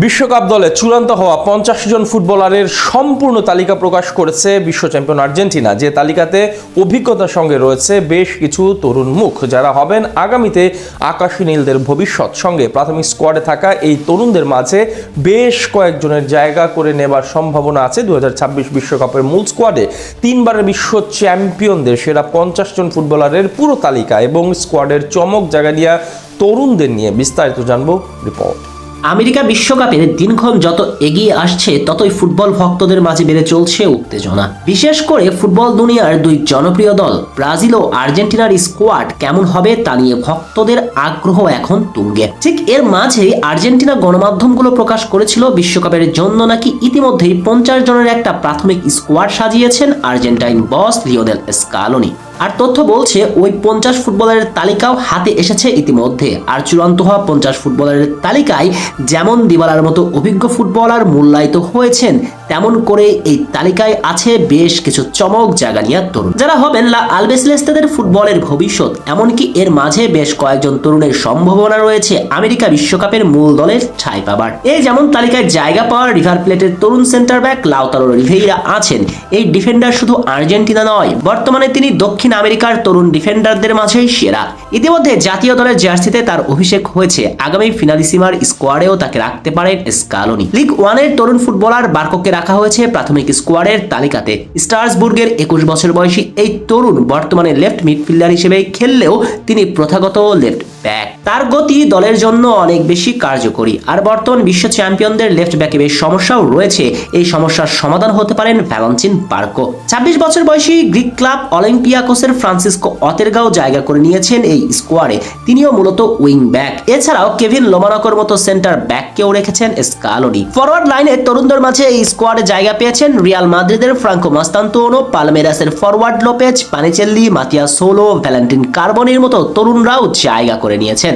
বিশ্বকাপ দলে চূড়ান্ত হওয়া পঞ্চাশ জন ফুটবলারের সম্পূর্ণ তালিকা প্রকাশ করেছে বিশ্ব চ্যাম্পিয়ন আর্জেন্টিনা। যে তালিকাতে অভিজ্ঞতার সঙ্গে রয়েছে বেশ কিছু তরুণ মুখ, যারা হবেন আগামীতে আকাশী নীলদের ভবিষ্যৎ। সঙ্গে প্রাথমিক স্কোয়াডে থাকা এই তরুণদের মাঝে বেশ কয়েকজনের জায়গা করে নেবার সম্ভাবনা আছে। দু বিশ্বকাপের মূল স্কোয়াডে তিনবারের বিশ্ব চ্যাম্পিয়নদের সেরা পঞ্চাশ জন ফুটবলারের পুরো তালিকা এবং স্কোয়াডের চমক জায়গা দিয়া তরুণদের নিয়ে বিস্তারিত জানব রিপোর্ট। আমেরিকা বিশ্বকাপের দিনক্ষণ যত এগিয়ে আসছে, ততই ফুটবল ভক্তদের মাঝে বেড়ে চলছে উত্তেজনা। বিশেষ করে ফুটবল দুনিয়ার দুই জনপ্রিয় দল, ব্রাজিল ও আর্জেন্টিনার স্কোয়াড কেমন হবে তা নিয়ে ভক্তদের আগ্রহ এখন তুঙ্গে। ঠিক এর মাঝেই আর্জেন্টিনা গণমাধ্যমগুলো প্রকাশ করেছিল বিশ্বকাপের জন্য নাকি ইতিমধ্যেই পঞ্চাশ জনের একটা প্রাথমিক স্কোয়াড সাজিয়েছেন আর্জেন্টাইন বস লিওনেল স্কালোনি। আর তথ্য বলছে, ওই পঞ্চাশ ফুটবলারের তালিকাও হাতে এসেছে ইতিমধ্যে। আর চূড়ান্ত হওয়া পঞ্চাশ ফুটবলারের তালিকায় যেমন দিবালার মতো অভিজ্ঞ ফুটবলার মূল্যায়িত হয়েছেন তেমন করে এই তালিকায় আছে বেশ কিছু চমক জাগানিয়া তরুণ। যারা হবেন লা আলবেসলেস্তাদের ফুটবলের ভবিষ্যৎ, এমনকি এর মাঝে বেশ কয়েকজন তরুণের সম্ভাবনা রয়েছে আমেরিকা বিশ্বকাপের মূল দলের ঠাঁই পাবার এই যেমন তালিকায় জায়গা পাওয়ার রিভার প্লেটের তরুণ সেন্টার ব্যাক লাউতারো রিভেইরা আছেন। এই ডিফেন্ডার শুধু আর্জেন্টিনা নয়, বর্তমানে তিনি দক্ষিণ আমেরিকার তরুণ ডিফেন্ডারদের মাঝেই সেরা। ইতিমধ্যে জাতীয় দলের জার্সিতে তার অভিষেক হয়েছে। আগামী ফিনালিসিমার স্কোয়াডেও তাকে রাখতে পারেন স্কালোনি। লিগ ওয়ানের তরুণ ফুটবলার বার্কোকে রাখা হয়েছে প্রাথমিক স্কোয়াডের তালিকাতে। স্টার্সবুর্গের একুশ বছর বয়সী এই তরুণ বর্তমানে লেফট মিডফিল্ডার হিসেবে খেললেও তিনি প্রথাগত লেফট ব্যাক। তার গতি দলের জন্য অনেক বেশি কার্যকরী। আর বর্তমান বিশ্ব চ্যাম্পিয়নদের লেফট ব্যাকে বেশ সমস্যাও রয়েছে। এই সমস্যার সমাধান হতে পারেন ভ্যালন্টিন পার্কো। ছাব্বিশ বছর বয়সী গ্রিক ক্লাব অলিম্পিয়াকোসের ফ্রান্সিসকো অতেরগাও জায়গা করে নিয়েছেন এই স্কোয়াডে। তিনিও মূলত উইং ব্যাক। এছাড়াও কেভিন লোমানকর মতো সেন্টার ব্যাককেও রেখেছেন স্কালোনি ফরওয়ার্ড লাইনে তরুণদের মাঝে এই স্কোয়াডে জায়গা পেয়েছেন রিয়াল মাদ্রিদের Franco Mastantuono, পালমেরাসের forward Lopez, Panichelli Matias Soule, Valentin কার্বনির মতো তরুণরাও জায়গা করে নিয়েছেন।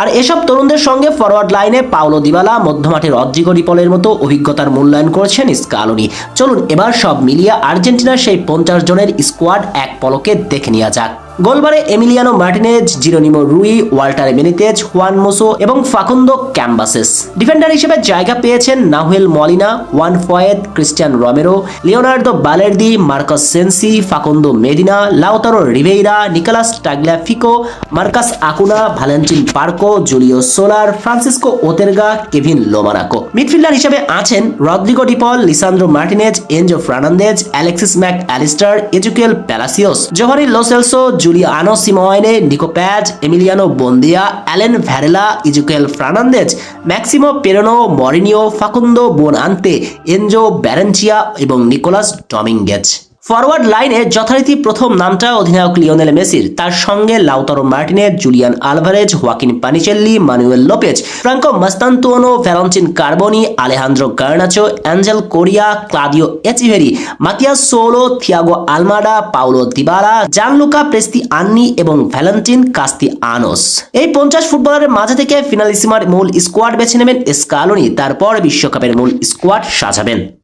আর এসব তরুণদের সঙ্গে ফরওয়ার্ড লাইনে পাওলো দিবালা মধ্যমাঠের অদ্রিগো রিপলের মতো অভিজ্ঞতার মূল্যায়ন করছেন স্কালোনি। চলুন এবার সব মিলিয়ে আর্জেন্টিনার সেই পঞ্চাশ জনের স্কোয়াড এক পলকে দেখে নেওয়া যাক। গোলবারে Emiliano Martinez, Geronimo Rulli, Walter Benitez Juan Musso এবং ফাকুন্দো ক্যাম্বাসেস। ডিফেন্ডার হিসেবে জায়গা পেয়েছেন Nahuel Molina, Juan Foyth, Cristian Romero, Leonardo Balerdi, Marcos Senesi, Facundo Medina, Lautaro Rivero, Nicolas Tagliafico, Marcos Acuna Valentin Barco, Julio Soler, Francisco ওতেরগা, Kevin Lomonaco. Midfielder হিসেবে আছেন Rodrigo De Paul Lisandro Martinez Enzo Fernandez, Alexis Mac Allister Exequiel Palacios Giovani Lo Celso Giuliano Simeone, Nico Paz, Emiliano Buendia, Alan Varela, Ezequiel Fernandez, Maximo Perrone, Mourinho Facundo Buonanotte Enzo ব্যারেনচিয়া এবং Nicolas Dominguez. Forward লাইনে যথারীতি প্রথম নামটা অধিনায়ক Lionel মেসির। তার সঙ্গে Lautaro Martinez Julian Alvarez, Joaquin Panichelli, Manuel Lopez, Franco Mastantuono Valentin Carboni, Alejandro Garnacho, Angel Correa, Claudio Echeverri, Matias Soule, Thiago Almada Paulo Dybala, Gianluca Prestianni এবং ভ্যালেন্টিন কাস্তি আনোস। এই পঞ্চাশ ফুটবলারের মাঝে থেকে ফিনালিসিমার মূল স্কোয়াড বেছে নেবেন স্কালোনি তারপর বিশ্বকাপের মূল স্কোয়াড সাজাবেন।